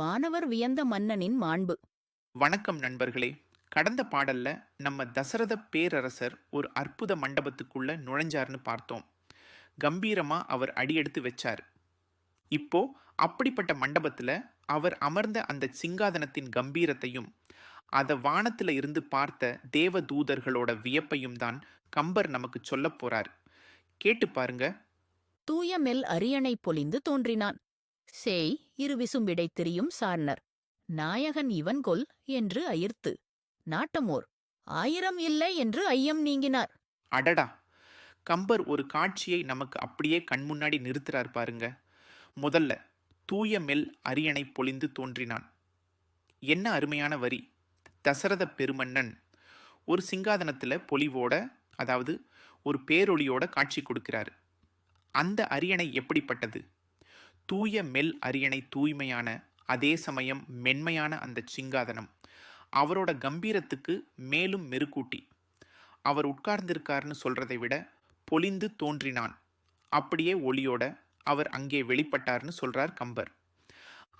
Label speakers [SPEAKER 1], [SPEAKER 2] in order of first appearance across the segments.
[SPEAKER 1] வானவர் வியந்த மன்னனின் மாண்பு.
[SPEAKER 2] வணக்கம் நண்பர்களே. கடந்த பாடல்ல நம்ம தசரத பேரரசர் ஒரு அற்புத மண்டபத்துக்குள்ள நுழைஞ்சார்னு பார்த்தோம். கம்பீரமா அவர் அடியெடுத்து வச்சார். இப்போ அப்படிப்பட்ட மண்டபத்துல அவர் அமர்ந்த அந்த சிங்காதனத்தின் கம்பீரத்தையும் அத வானத்துல இருந்து பார்த்த தேவ தூதர்களோட வியப்பையும் தான் கம்பர் நமக்கு சொல்லப் போறார். கேட்டு பாருங்க.
[SPEAKER 1] தூய மெல் அரியணை பொலிந்து தோன்றினான். சேய் இரு விசும்பிடை திரியும் சார்னர். நாயகன் இவன் கொல் என்று அயிர்த்து நாட்டமோர் ஆயிரம் இல்லை என்று ஐயம் நீங்கினார்.
[SPEAKER 2] அடடா! கம்பர் ஒரு காட்சியை நமக்கு அப்படியே கண்முன்னாடி நிறுத்துறார் பாருங்க. முதல்ல தூய மெல் அரியணை பொழிந்து தோன்றினான். என்ன அருமையான வரி! தசரத பெருமன்னன் ஒரு சிங்காதனத்தில் பொலிவோட அதாவது ஒரு பேரொளியோட காட்சி கொடுக்கிறார். அந்த அரியணை எப்படிப்பட்டது? தூய மெல் அரியணை தூய்மையான அதே சமயம் மென்மையான அந்த சிங்காதனம். அவரோட கம்பீரத்துக்கு மேலும் மெருக்கூட்டி அவர் உட்கார்ந்திருக்காருன்னு சொல்றதை விட பொலிந்து தோன்றினான். அப்படியே ஒளியோட அவர் அங்கே வெளிப்பட்டார்னு சொல்றார் கம்பர்.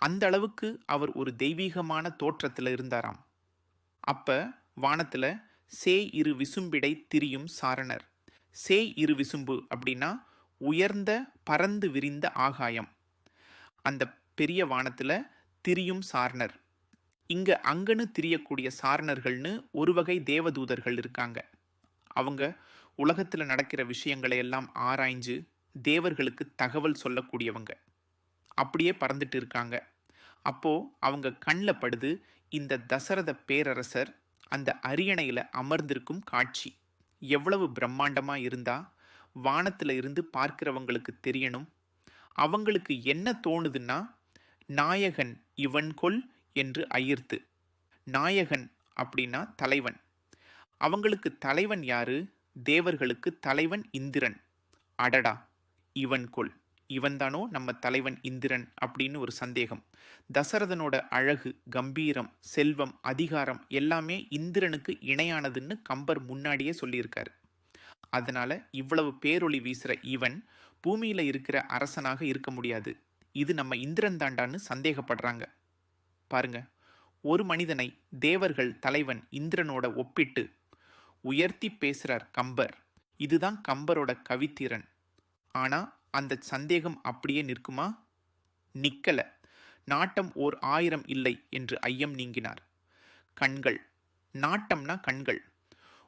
[SPEAKER 2] அந்த அளவுக்கு அவர் ஒரு தெய்வீகமான தோற்றத்தில் இருந்தாராம். அப்ப வானத்தில் சே இரு விசும்பிடை திரியும் சாரணர். சே இரு விசும்பு அப்படின்னா உயர்ந்த பறந்து விரிந்த ஆகாயம். அந்த பெரிய வானத்தில் திரியும் சாரணர். இங்கே அங்கன்னு திரியக்கூடிய சாரணர்கள்னு ஒரு வகை தேவதூதர்கள் இருக்காங்க. அவங்க உலகத்தில் நடக்கிற விஷயங்களை எல்லாம் ஆராய்ஞ்சு தேவர்களுக்கு தகவல் சொல்லக்கூடியவங்க. அப்படியே பறந்துட்டு இருக்காங்க. அப்போ அவங்க கண்ணில் படுது இந்த தசரத பேரரசர் அந்த அரியணையில் அமர்ந்திருக்கும் காட்சி. எவ்வளவு பிரம்மாண்டமாக இருந்தால் வானத்தில் இருந்து பார்க்கிறவங்களுக்கு தெரியணும் அவங்களுக்கு என்ன தோணுதுன்னா நாயகன் இவன் கொல் என்று அயிர்த்து. நாயகன் அப்படின்னா தலைவன். அவங்களுக்கு தலைவன் யாரு? தேவர்களுக்கு தலைவன் இந்திரன். அடடா! இவன் கொல் இவன்தானோ நம்ம தலைவன் இந்திரன் அப்படின்னு ஒரு சந்தேகம். தசரதனோட அழகு கம்பீரம் செல்வம் அதிகாரம் எல்லாமே இந்திரனுக்கு இணையானதுன்னு கம்பர் முன்னாடியே சொல்லியிருக்காரு. அதனால இவ்வளவு பேரொளி வீசுற இவன் பூமியில இருக்கிற அரசனாக இருக்க முடியாது. இது நம்ம இந்திரன் தாண்டான்னு சந்தேகப்படுறாங்க. பாருங்க ஒரு மனிதனை தேவர்கள் தலைவன் இந்திரனோட ஒப்பிட்டு உயர்த்தி பேசுறார் கம்பர். இதுதான் கம்பரோட கவித்திறன். ஆனா அந்த சந்தேகம் அப்படியே நிற்குமா? நிக்கல. நாட்டம் ஓர் ஆயிரம் இல்லை என்று ஐயம் நீங்கினார். கண்கள் நாட்டம்னா கண்கள்.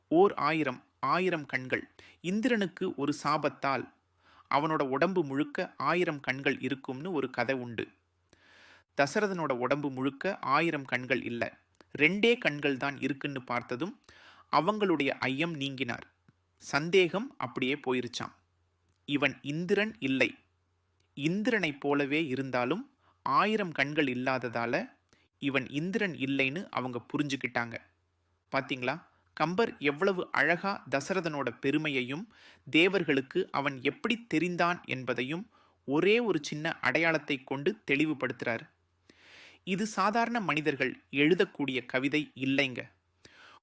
[SPEAKER 2] ஓர் ஆயிரம் ஆயிரம் கண்கள். இந்திரனுக்கு ஒரு சாபத்தால் அவனோட உடம்பு முழுக்க ஆயிரம் கண்கள் இருக்கும்னு ஒரு கதை உண்டு. தசரதனோட உடம்பு முழுக்க ஆயிரம் கண்கள் இல்லை. ரெண்டே கண்கள் தான் இருக்குன்னு பார்த்ததும் அவங்களுடைய ஐயம் நீங்கினார். சந்தேகம் அப்படியே போயிருச்சாம். இவன் இந்திரன் இல்லை. இந்திரனைப் போலவே இருந்தாலும் ஆயிரம் கண்கள் இல்லாததால இவன் இந்திரன் இல்லைன்னு அவங்க புரிஞ்சுக்கிட்டாங்க. பார்த்தீங்களா கம்பர் எவ்வளவு அழகா தசரதனோட பெருமையையும் தேவர்களுக்கு அவன் எப்படி தெரிந்தான் என்பதையும் ஒரே ஒரு சின்ன அடையாளத்தை கொண்டு தெளிவுபடுத்துறார். இது சாதாரண மனிதர்கள் எழுதக்கூடிய கவிதை இல்லைங்க.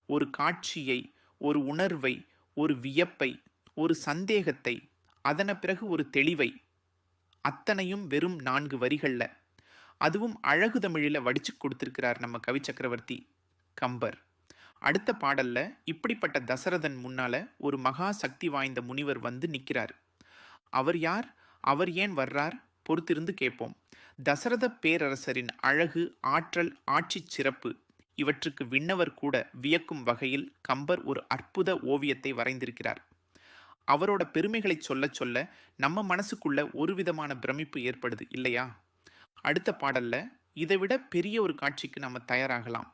[SPEAKER 2] ஒரு காட்சியை ஒரு உணர்வை ஒரு வியப்பை ஒரு சந்தேகத்தை அதன பிறகு ஒரு தெளிவை அத்தனையும் வெறும் நான்கு வரிகளில். அதுவும் அழகு தமிழில் வடித்து கொடுத்திருக்கிறார் நம்ம கவி சக்கரவர்த்தி கம்பர். அடுத்த பாடல்ல இப்படிப்பட்ட தசரதன் முன்னால ஒரு மகா சக்தி வாய்ந்த முனிவர் வந்து நிற்கிறார் அவர் யார்? அவர் ஏன் வர்றார்? பொறுத்திருந்து கேட்போம். தசரத பேரரசரின் அழகு ஆற்றல் ஆட்சி சிறப்பு இவற்றுக்கு விண்ணவர் கூட வியக்கும் வகையில் கம்பர் ஒரு அற்புத ஓவியத்தை வரைந்திருக்கிறார். அவரோட பெருமைகளை சொல்ல சொல்ல நம்ம மனசுக்குள்ள ஒரு விதமான பிரமிப்பு ஏற்படுது இல்லையா? அடுத்த பாடல்ல இதை விட பெரிய ஒரு காட்சிக்கு நம்ம தயாராகலாம்.